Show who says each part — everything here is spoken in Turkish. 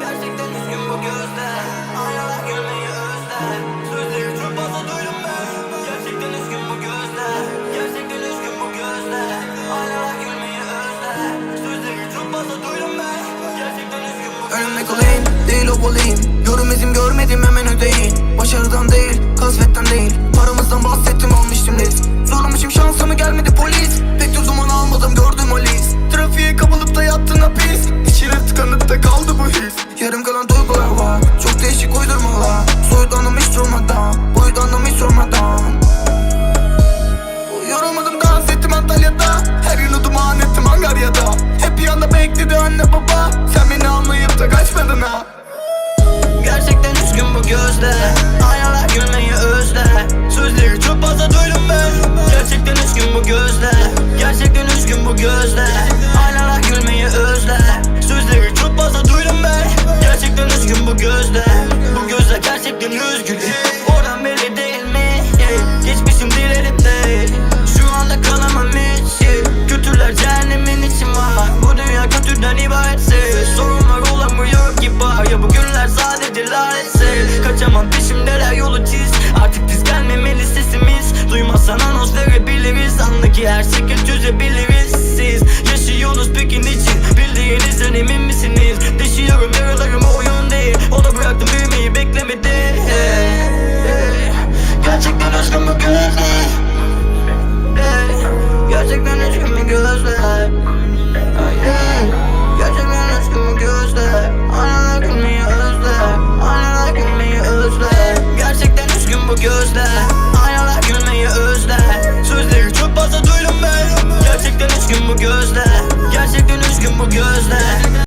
Speaker 1: Gerçekten üzgün bu gözler Aynalar gülmeyi özler Sözleri çok fazla duydum ben Gerçekten üzgün bu gözler Gerçekten üzgün bu gözler Aynalar gülmeyi özler Sözleri çok fazla duydum ben Gerçekten üzgün bu gözler Ölmek olayım.
Speaker 2: Değil Yorum izim görmedim hemen. sen baba. Sen beni almayıp da kaçmadın ha.
Speaker 1: Gerçekten üzgün bu gözler Aynalar gülmeyi özler Sözleri çok fazla duydum ben. Gerçekten üzgün bu gözler Gerçekten lanet Kaçamam. Peşimdeler yolu çiz. Artık biz gelmemeli gözle Aynalar gülmeyi özle. Sözleri çok fazla